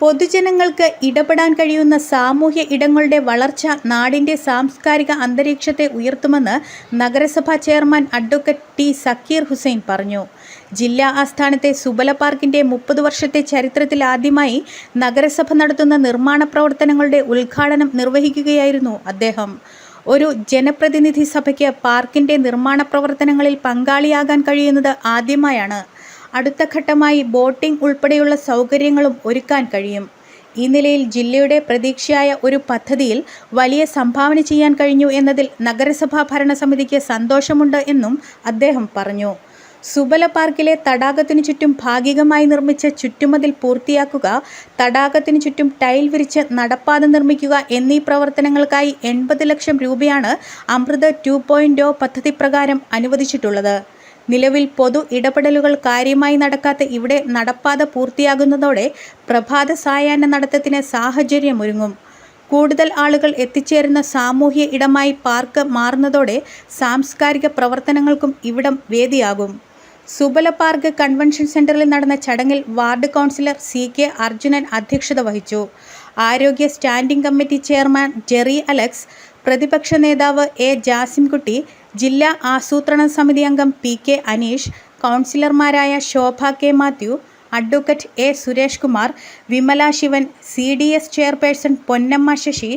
പൊതുജനങ്ങൾക്ക് ഇടപെടാൻ കഴിയുന്ന സാമൂഹ്യ ഇടങ്ങളുടെ വളർച്ച നാടിന്റെ സാംസ്കാരിക അന്തരീക്ഷത്തെ ഉയർത്തുമെന്ന് നഗരസഭാ chairman advocate T Zakir Hussain പറഞ്ഞു. ജില്ലാ ആസ്ഥാനത്തെ സുബല പാർക്കിന്റെ മുപ്പത് വർഷത്തെ ചരിത്രത്തിൽ ചരിത്രത്തിലാദ്യമായി നഗരസഭ നടത്തുന്ന നിർമ്മാണ പ്രവർത്തനങ്ങളുടെ ഉദ്ഘാടനം നിർവഹിക്കുകയായിരുന്നു അദ്ദേഹം. ഒരു ജനപ്രതിനിധി സഭയ്ക്ക് പാർക്കിന്റെ നിർമ്മാണ പ്രവർത്തനങ്ങളിൽ പങ്കാളിയാകാൻ കഴിയുന്നത് ആദ്യമായാണ്. അടുത്ത ഘട്ടമായി ബോട്ടിംഗ് ഉൾപ്പെടെയുള്ള സൗകര്യങ്ങളും ഒരുക്കാൻ കഴിയും. ഈ നിലയിൽ ജില്ലയുടെ പ്രതീക്ഷയായ ഒരു പദ്ധതിയിൽ വലിയ സംഭാവന ചെയ്യാൻ കഴിഞ്ഞു എന്നതിൽ നഗരസഭാ ഭരണസമിതിക്ക് സന്തോഷമുണ്ട് എന്നും അദ്ദേഹം പറഞ്ഞു. സുബല പാർക്കിലെ തടാകത്തിനു ചുറ്റും ഭാഗികമായി നിർമ്മിച്ച ചുറ്റുമതിൽ പൂർത്തിയാക്കുക തടാകത്തിനു ചുറ്റും ടൈൽ വിരിച്ച് നടപ്പാത നിർമ്മിക്കുക എന്നീ പ്രവർത്തനങ്ങൾക്കായി എൺപത് ലക്ഷം രൂപയാണ് അമൃത് ടു പദ്ധതി പ്രകാരം അനുവദിച്ചിട്ടുള്ളത്. നിലവിൽ പൊതു ഇടപെടലുകൾ കാര്യമായി നടക്കാത്ത ഇവിടെ നടപ്പാത പൂർത്തിയാകുന്നതോടെ പ്രഭാത സായാഹ്ന നടത്തത്തിന് സാഹചര്യമൊരുങ്ങും. കൂടുതൽ ആളുകൾ എത്തിച്ചേരുന്ന സാമൂഹ്യ ഇടമായി പാർക്ക് മാറുന്നതോടെ സാംസ്കാരിക പ്രവർത്തനങ്ങൾക്കും ഇവിടം വേദിയാകും. സുബല പാർക്ക് കൺവെൻഷൻ സെന്ററിൽ നടന്ന ചടങ്ങിൽ ward councillor C K Arjunan അധ്യക്ഷത വഹിച്ചു. ആരോഗ്യ standing committee chairman Jerry Alex പ്രതിപക്ഷ നേതാവ് എ ജാസിംകുട്ടി ജില്ലാ ആസൂത്രണ സമിതി അംഗം പി കെ അനീഷ് കൗൺസിലർമാരായ Shobha K Mathew advocate A Suresh Kumar Vimala Shivan C D S chairperson Ponnamma Sasi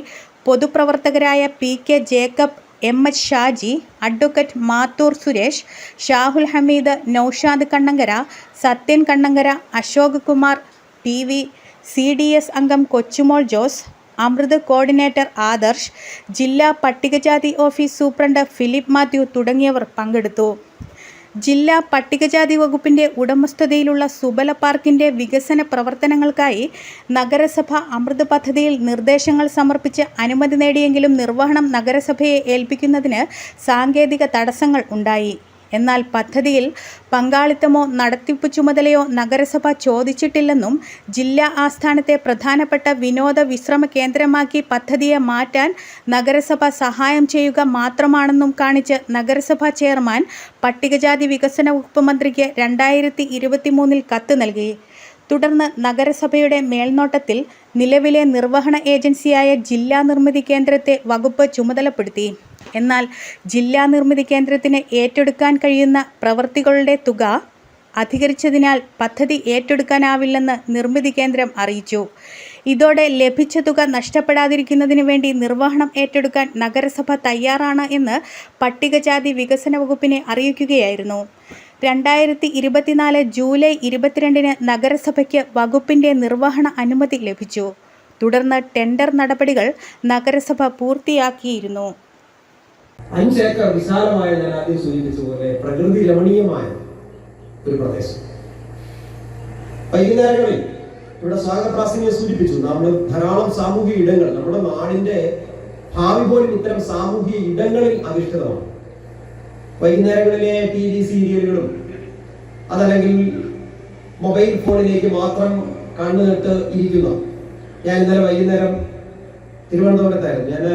പൊതുപ്രവർത്തകരായ P K Jacob M H Shaji advocate Mathur Suresh Shahul Hameed Noushad Kannankara Sathyan Kannankara Ashok Kumar P V C D S അംഗം Kochumol Jose Amrut coordinator Adarsh ജില്ലാ പട്ടികജാതി office superintendent Philip Mathew തുടങ്ങിയവർ പങ്കെടുത്തു. ജില്ലാ പട്ടികജാതി വകുപ്പിന്റെ ഉടമസ്ഥതയിലുള്ള സുബല പാർക്കിന്റെ വികസന പ്രവർത്തനങ്ങൾക്കായി നഗരസഭ അമൃത് പദ്ധതിയിൽ നിർദ്ദേശങ്ങൾ സമർപ്പിച്ച് അനുമതി നേടിയെങ്കിലും നിർവഹണം നഗരസഭയെ ഏൽപ്പിക്കുന്നതിന് സാങ്കേതിക തടസ്സങ്ങൾ ഉണ്ടായി. എന്നാൽ പദ്ധതിയിൽ പങ്കാളിത്തമോ നടത്തിപ്പ് ചുമതലയോ നഗരസഭ ചോദിച്ചിട്ടില്ലെന്നും ജില്ലാ ആസ്ഥാനത്തെ പ്രധാനപ്പെട്ട വിനോദ വിശ്രമ കേന്ദ്രമാക്കി പദ്ധതിയെ മാറ്റാൻ നഗരസഭ സഹായം ചെയ്യുക മാത്രമാണെന്നും കാണിച്ച് നഗരസഭാ ചെയർമാൻ പട്ടികജാതി വികസന വകുപ്പ് മന്ത്രിക്ക് രണ്ടായിരത്തി ഇരുപത്തിമൂന്നിൽ കത്ത് നൽകി. തുടർന്ന് നഗരസഭയുടെ മേൽനോട്ടത്തിൽ നിലവിലെ നിർവഹണ ഏജൻസിയായ ജില്ലാ നിർമ്മിതി കേന്ദ്രത്തെ വകുപ്പ് ചുമതലപ്പെടുത്തി. എന്നാൽ ജില്ലാ നിർമ്മിതി കേന്ദ്രത്തിന് ഏറ്റെടുക്കാൻ കഴിയുന്ന പ്രവൃത്തികളുടെ തുക അധികരിച്ചതിനാൽ പദ്ധതി ഏറ്റെടുക്കാനാവില്ലെന്ന് നിർമ്മിതി കേന്ദ്രം അറിയിച്ചു. ഇതോടെ ലഭിച്ച തുക നഷ്ടപ്പെടാതിരിക്കുന്നതിന് വേണ്ടി നിർവഹണം ഏറ്റെടുക്കാൻ നഗരസഭ തയ്യാറാണ് എന്ന് പട്ടികജാതി വികസന വകുപ്പിനെ അറിയിക്കുകയായിരുന്നു. രണ്ടായിരത്തി ഇരുപത്തിനാല് ജൂലൈ ഇരുപത്തിരണ്ടിന് നഗരസഭയ്ക്ക് വകുപ്പിന്റെ നിർവഹണ അനുമതി ലഭിച്ചു. തുടർന്ന് ടെൻഡർ നടപടികൾ നഗരസഭ പൂർത്തിയാക്കിയിരുന്നു. അഞ്ചേക്കർ വിശാലമായ ഞാൻ ആദ്യം സൂചിപ്പിച്ച പോലെ പ്രകൃതി രമണീയമായ ഒരു പ്രദേശം. വൈകുന്നേരങ്ങളിൽ ഇവിടെ സ്വാഗതപ്രാസംഗിയെ സൂചിപ്പിച്ചു. നമ്മൾ ധാരാളം സാമൂഹിക ഇടങ്ങൾ നമ്മുടെ നാടിന്റെ ഭാവി പോലും ഇത്തരം സാമൂഹിക ഇടങ്ങളിൽ അധിഷ്ഠിതമാണ്. വൈകുന്നേരങ്ങളിലെ ടി വി സീരിയലുകളും അതല്ലെങ്കിൽ മൊബൈൽ ഫോണിലേക്ക് മാത്രം കണ്ണു കണ്ണുനട്ട് ഇരിക്കുന്ന ഞാൻ ഇന്നലെ വൈകുന്നേരം തിരുവനന്തപുരത്തായിരുന്നു. ഞാൻ